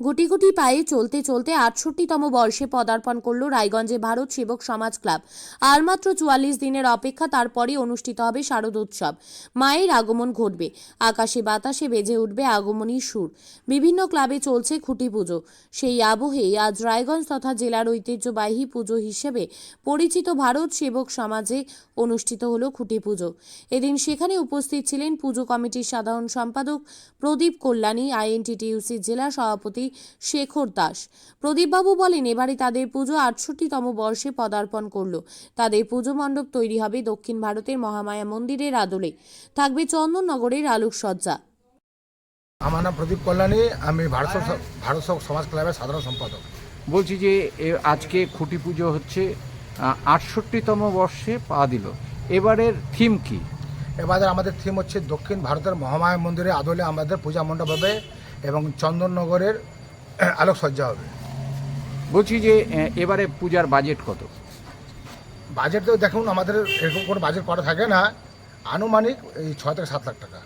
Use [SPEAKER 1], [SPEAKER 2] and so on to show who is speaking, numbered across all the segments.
[SPEAKER 1] গুটি গুটি পায়ে চলতে চলতে আটষট্টিতম বর্ষে পদার্পণ করল রায়গঞ্জে ভারত সেবক সমাজ ক্লাব। আর মাত্র চুয়াল্লিশ দিনের অপেক্ষা তারপরই অনুষ্ঠিত হবে শারদ উৎসব। মায়ের আগমন ঘটবে। আকাশে বাতাসে বেজে উঠবে আগমনী সুর। বিভিন্ন ক্লাবে চলছে খুঁটি পুজো। সেই আবহে আজ রায়গঞ্জ তথা জেলার ঐতিহ্যবাহী পুজো হিসেবে পরিচিত ভারত সেবক সমাজে অনুষ্ঠিত হলো খুঁটি পুজো। এদিন সেখানে উপস্থিত ছিলেন পুজো কমিটির সাধারণ সম্পাদক প্রদীপ কল্যাণী আইএনটিটিইউসি জেলা সভাপতি শেখর দাস। প্রদীপবাবু বলেন এবারে তাদের পুজো আটষট্টিতম বর্ষে পদার্পণ করল। তাদের পুজো মণ্ডপ তৈরি হবে দক্ষিণ ভারতের মহামায়া মন্দিরের আদলে। থাকবে চন্দননগরের আলোকসজ্জা।
[SPEAKER 2] আমার নাম প্রদীপ কল্যাণী আমি ভারত ভারত সমাজ ক্লাবের সাধারণ সম্পাদক।
[SPEAKER 3] বলছি যে এ আজকে খুঁটি পুজো হচ্ছে আটষট্টিতম বর্ষে পা দিল। এবারের থিম কি?
[SPEAKER 2] এবারে আমাদের থিম হচ্ছে দক্ষিণ ভারতের মহামায়া মন্দিরে আদলে আমাদের পূজা মণ্ডপ হবে এবং চন্দননগরের আলোকসজ্জা হবে।
[SPEAKER 3] বলছি যে এবারে পূজার বাজেট কত?
[SPEAKER 2] বাজেট তো দেখুন আমাদের এরকম কোনো বাজেট করা থাকে না। আনুমানিক এই ছ থেকে সাত লাখ টাকা।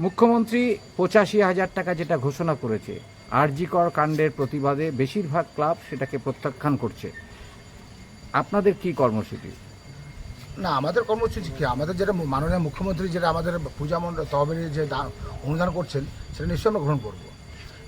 [SPEAKER 3] মুখ্যমন্ত্রী পঁচাশি হাজার টাকা যেটা ঘোষণা করেছে আরজিকর কাণ্ডের প্রতিবাদে বেশিরভাগ ক্লাব সেটাকে প্রত্যাখ্যান করছে। আপনাদের কি কর্মসূচি?
[SPEAKER 2] না আমাদের কর্মসূচি কি? আমাদের যেটা মাননীয় মুখ্যমন্ত্রী যেটা আমাদের পূজা মণ্ডপ তহবিলের যে দা- অনুদান করছেন সেটা নিশ্চয়ই আমরা গ্রহণ করব।